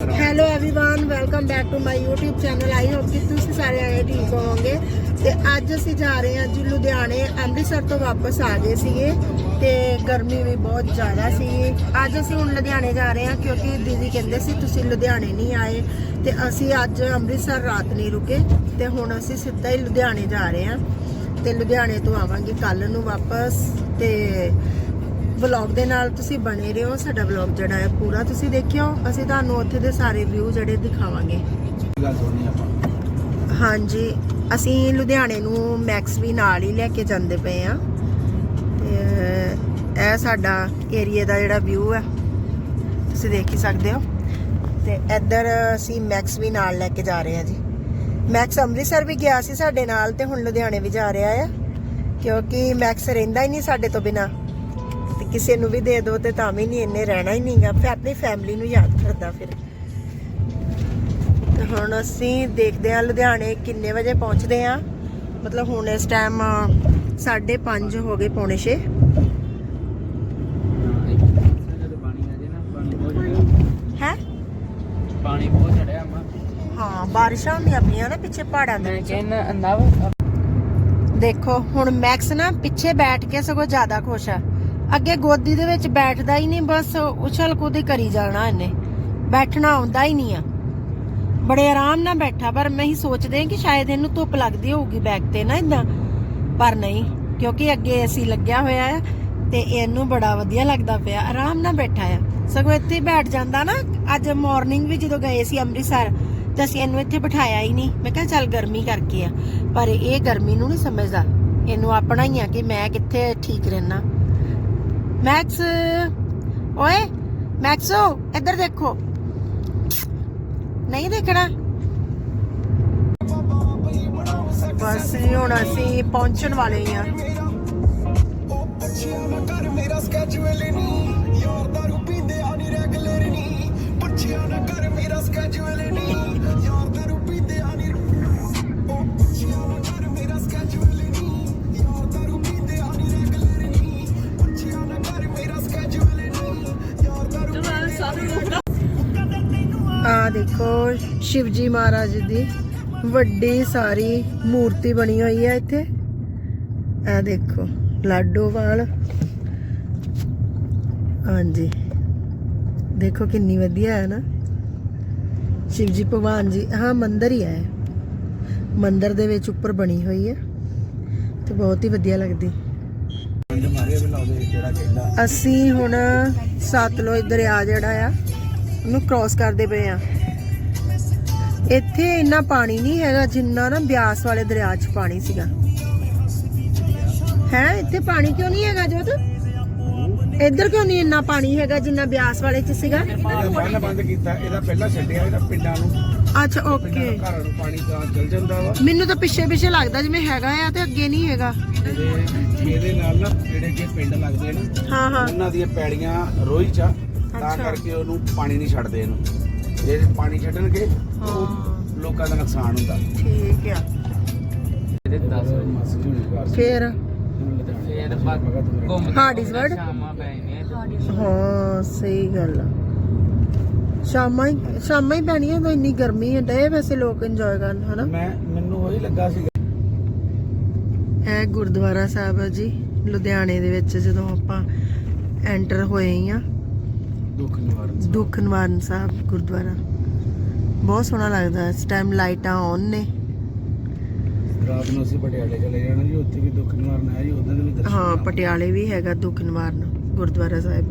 hello everyone welcome back to my YouTube channel I hope ਕਿ ਤੁਸੀਂ ਸਾਰੇ ਆਏ ਠੀਕ ਹੋਵੋਗੇ ਤੇ ਅੱਜ ਅਸੀਂ ਜਾ ਰਹੇ ਹਾਂ ਜੀ ਲੁਧਿਆਣੇ ਅੰਮ੍ਰਿਤਸਰ ਤੋਂ ਵਾਪਸ ਆ ਗਏ ਸੀਗੇ ਤੇ ਗਰਮੀ ਵੀ ਬਹੁਤ ਜ਼ਿਆਦਾ ਸੀ ਅੱਜ ਅਸੀਂ ਹੁਣ ਲੁਧਿਆਣੇ ਜਾ ਰਹੇ ਹਾਂ ਕਿਉਂਕਿ ਦੀਦੀ ਕਹਿੰਦੇ ਸੀ ਤੁਸੀਂ ਲੁਧਿਆਣੇ ਨਹੀਂ ਆਏ ਤੇ ਅਸੀਂ ਅੱਜ ਅੰਮ੍ਰਿਤਸਰ ਰਾਤ ਨਹੀਂ ਰੁਕੇ ਤੇ ਹੁਣ ਅਸੀਂ ਸਿੱਧਾ ਹੀ ਲੁਧਿਆਣੇ ਜਾ ਰਹੇ ਹਾਂ ਤੇ ਲੁਧਿਆਣੇ ਤੋਂ ਆਵਾਂਗੇ ਕੱਲ ਨੂੰ ਵਾਪਸ ਤੇ ਵਲੌਗ ਦੇ ਨਾਲ ਤੁਸੀਂ ਬਣੇ ਰਹੋ ਸਾਡਾ ਵਲੌਗ ਜਿਹੜਾ ਹੈ ਪੂਰਾ ਤੁਸੀਂ ਦੇਖਿਓ ਅਸੀਂ ਤੁਹਾਨੂੰ ਉੱਥੇ ਦੇ ਸਾਰੇ ਵਿਊ ਜਿਹੜੇ ਦਿਖਾਵਾਂਗੇ। ਹਾਂਜੀ ਅਸੀਂ ਲੁਧਿਆਣੇ ਨੂੰ ਮੈਕਸ ਵੀ ਨਾਲ ਹੀ ਲੈ ਕੇ ਜਾਂਦੇ ਪਏ ਆ ਤੇ ਇਹ ਸਾਡਾ ਏਰੀਆ ਦਾ ਜਿਹੜਾ ਵਿਊ ਹੈ ਤੁਸੀਂ ਦੇਖ ਹੀ ਸਕਦੇ ਹੋ। ਤੇ ਇੱਧਰ ਅਸੀਂ ਮੈਕਸ ਵੀ ਨਾਲ ਲੈ ਕੇ ਜਾ ਰਹੇ ਹਾਂ ਜੀ। ਮੈਕਸ ਅੰਮ੍ਰਿਤਸਰ ਵੀ ਗਿਆ ਸੀ ਸਾਡੇ ਨਾਲ ਤੇ ਹੁਣ ਲੁਧਿਆਣੇ ਵੀ ਜਾ ਰਿਹਾ ਆ ਕਿਉਂਕਿ ਮੈਕਸ ਰਹਿੰਦਾ ਹੀ ਨਹੀਂ ਸਾਡੇ ਤੋਂ ਬਿਨਾ। ਕਿਸੇ ਨੂੰ ਵੀ ਦੇ ਦਿਓ ਤੇ ਤਾਂ ਵੀ ਨਹੀਂ ਇੰਨੇ ਰਹਿਣਾ ਹੀ ਨਹੀਂਗਾ। ਫਿਰ ਆਪਣੀ ਫੈਮਿਲੀ ਨੂੰ ਯਾਦ ਕਰਦਾ ਫਿਰ। ਤੇ ਹੁਣ ਅਸੀਂ ਦੇਖਦੇ ਹਾਂ ਲੁਧਿਆਣੇ ਕਿੰਨੇ ਵਜੇ ਪਹੁੰਚਦੇ ਆ ਮਤਲਬ ਹੁਣ ਇਸ ਟਾਈਮ 5:30 ਹੋ ਗਏ ਪੌਣੇ 6 ਹੈ? ਪਾਣੀ ਬਹੁਤ ਚੜਿਆ ਮਾ ਹਾਂ, ਬਾਰਿਸ਼ਾਂ ਹੁੰਦੀਆਂ ਪਈਆਂ ਨਾ ਪਿੱਛੇ ਪਹਾੜਾਂ ਦੇ ਵਿੱਚ। ਦੇਖੋ, ਹੁਣ ਮੈਕਸ ਨਾ ਪਿੱਛੇ ਬੈਠ ਕੇ ਸਗੋਂ ਜ਼ਿਆਦਾ ਖੁਸ਼ ਆ। ਅੱਗੇ ਗੋਦੀ ਦੇ ਵਿੱਚ ਬੈਠਦਾ ਹੀ ਨਹੀਂ, ਬਸ ਉਛਲ ਕੂਦੀ ਕਰੀ ਜਾਣਾ ਇਹਨੇ। ਬੈਠਣਾ ਆਉਂਦਾ ਹੀ ਨਹੀਂ ਆ। ਬੜੇ ਆਰਾਮ ਨਾਲ ਬੈਠਾ, ਪਰ ਮੈਂ ਹੀ ਸੋਚਦੇ ਕਿ ਸ਼ਾਇਦ ਇਹਨੂੰ ਧੁੱਪ ਲੱਗਦੀ ਹੋਊਗੀ ਬੈਕ ਤੇ ਨਾ ਇਦਾਂ ਪਰ ਨਹੀਂ, ਕਿਉਂਕਿ ਅੱਗੇ ਏਸੀ ਲੱਗਿਆ ਹੋਇਆ ਹੈ ਤੇ ਇਹਨੂੰ ਬੜਾ ਵਧੀਆ ਲੱਗਦਾ ਪਿਆ। ਆਰਾਮ ਨਾਲ ਬੈਠਾ ਆ। ਸਗੋਂ ਇੱਥੇ ਬੈਠ ਜਾਂਦਾ ਨਾ, ਅੱਜ ਮਾਰਨਿੰਗ ਵੀ ਜਦੋਂ ਗਏ ਸੀ ਅੰਮ੍ਰਿਤਸਰ, ਤੇ ਅਸੀਂ ਇਹਨੂੰ ਇੱਥੇ ਬਿਠਾਇਆ ਹੀ ਨਹੀਂ। ਮੈਂ ਕਿਹਾ ਚੱਲ ਗਰਮੀ ਕਰਕੇ ਆ। ਪਰ ਇਹ ਗਰਮੀ ਨੂੰ ਨਹੀਂ ਸਮਝਦਾ। ਇਹਨੂੰ ਆਪਣਾ ਹੀ ਆ ਕਿ ਮੈਂ ਕਿੱਥੇ ਠੀਕ ਰਹਿਣਾ। ਮੈਕਸ ਓਏ ਮੈਕਸੋ ਇੱਧਰ ਦੇਖੋ। ਨਹੀਂ ਦੇਖਣਾ। ਬਸ ਜੀ, ਹੁਣ ਅਸੀਂ ਪਹੁੰਚਣ ਵਾਲੇ ਹਾਂ। ਯਾਰ ਦਾਰੂ ਪੀਂਦੇ ਆ ਨਹੀਂ ਰੈਗੂਲਰ ਨਹੀਂ ਪੁੱਛਿਆ ਨਾ ਕਰ ਮੇਰਾ ਸਕੈਜੂਅਲ ਨਹੀਂ ਆ ਦੇਖੋ ਸ਼ਿਵਜੀ ਮਹਾਰਾਜ ਦੀ ਵੱਡੀ ਸਾਰੀ ਮੂਰਤੀ ਬਣੀ ਹੋਈ ਹੈ ਇੱਥੇ। ਆ ਦੇਖੋ ਲਾਡੋਵਾਲ ਹਾਂਜੀ। ਦੇਖੋ ਕਿੰਨੀ ਵਧੀਆ ਹੈ ਨਾ। ਸ਼ਿਵਜੀ ਭਗਵਾਨ ਜੀ ਹਾਂ ਮੰਦਿਰ ਹੀ ਹੈ। ਮੰਦਿਰ ਦੇ ਵਿੱਚ ਉੱਪਰ ਬਣੀ ਹੋਈ ਹੈ। ਤੇ ਬਹੁਤ ਹੀ ਵਧੀਆ ਲੱਗਦੀ। ਅਸੀਂ ਹੁਣ ਸਤਲੁਜ ਦਰਿਆ ਜਿਹੜਾ ਆ ਉਹਨੂੰ ਕ੍ਰਾਸ ਕਰਦੇ ਪਏ ਆ। ਇੱਥੇ ਇੰਨਾ ਪਾਣੀ ਨਹੀਂ ਹੈਗਾ ਜਿੰਨਾ ਨਾ ਬਿਆਸ ਵਾਲੇ ਦਰਿਆ 'ਚ ਪਾਣੀ ਸੀਗਾ। ਹੈ ਇੱਥੇ ਪਾਣੀ ਕਿਉਂ ਨਹੀਂ ਹੈਗਾ ਜੋਤ? ਇੱਧਰ ਕਿਉਂ ਨਹੀਂ ਇੰਨਾ ਪਾਣੀ ਹੈਗਾ ਜਿੰਨਾ ਬਿਆਸ ਵਾਲੇ 'ਚ ਸੀਗਾ? ਇਹਦਾ ਪਹਿਲਾਂ ਬੰਦ ਕੀਤਾ ਇਹਦਾ ਪਹਿਲਾਂ ਛੱਡਿਆ ਇਹਦਾ ਪਿੰਡਾਂ ਨੂੰ। ਅੱਛਾ ਓਕੇ ਨੂੰ ਘਰਾਂ ਨੂੰ ਪਾਣੀ ਤਾਂ ਚਲ ਜਾਂਦਾ ਵਾ। ਮੈਨੂੰ ਤਾਂ ਪਿੱਛੇ ਪਿੱਛੇ ਲੱਗਦਾ ਜਿਵੇਂ ਹੈਗਾ ਆ ਤੇ ਅੱਗੇ ਨਹੀਂ ਹੈਗਾ। ਇਹਦੇ ਨਾਲ ਨਾ ਜਿਹੜੇ ਕਿ ਪਿੰਡ ਲੱਗਦੇ ਨੇ ਹਾਂ ਹਾਂ। ਉਹਨਾਂ ਦੀਆਂ ਪੈੜੀਆਂ ਰੋਈ ਚ ਤਾਂ ਅੱਛਾ। ਕਰਕੇ ਉਹਨੂੰ ਪਾਣੀ ਨਹੀਂ ਛੱਡਦੇ ਇਹਨੂੰ। ਜੇ ਪਾਣੀ ਛੱਡਣਗੇ ਤਾਂ ਉਹ ਹਾਂ। ਲੋਕਾਂ ਦਾ ਨੁਕਸਾਨ ਹੁੰਦਾ। ਠੀਕ ਆ। ਇਹਦੇ 10 ਵਜੇ ਫੇਰ? ਫੇਰ ਘੁੰਮ ਹਾਰਡਿਸਵਰਡ ਹਾਂ ਸਹੀ ਗੱਲ ਆ। ਸ਼ਾਮਾਂ ਹੀ ਸ਼ਾਮਾਂ ਹੀ ਪੈਣੀਆਂ ਤਾਂ ਇੰਨੀ ਗਰਮੀ ਹੈ ਡੇ ਵੈਸੇ ਲੋਕ ਇੰਜੋਏ ਕਰਨ ਹਨਾ? ਮੈਂ ਮੈਨੂੰ ਉਹੀ ਲੱਗਾ ਸੀ। ਇਹ ਗੁਰਦੁਆਰਾ ਸਾਹਿਬ ਹੈ ਜੀ ਲੁਧਿਆਣੇ ਦੇ ਵਿੱਚ ਜਦੋਂ ਆਪਾਂ ਐਂਟਰ ਹੋਏ ਹੀ ਆ। ਦੁੱਖ ਨਿਵਾਰਨ ਸਾਹਿਬ। ਦੁੱਖ ਨਿਵਾਰਨ ਸਾਹਿਬ ਗੁਰਦੁਆਰਾ ਬਹੁਤ ਸੋਹਣਾ ਲੱਗਦਾ ਇਸ ਟਾਈਮ ਲਾਈਟਾਂ ਔਨ ਨੇ ਰਾਤ ਨੂੰ ਅਸੀਂ ਪਟਿਆਲੇ ਚਲੇ ਜਾਣਾ ਜੀ ਉੱਥੇ ਵੀ ਦੁੱਖ ਨਿਵਾਰਨ ਹੈ ਜੀ ਉਦੋਂ ਦੇ ਵੀ ਦਰਸ਼ਨ ਹਾਂ। ਪਟਿਆਲੇ ਵੀ ਹੈਗਾ ਦੁੱਖ ਨਿਵਾਰਨ ਗੁਰਦੁਆਰਾ ਸਾਹਿਬ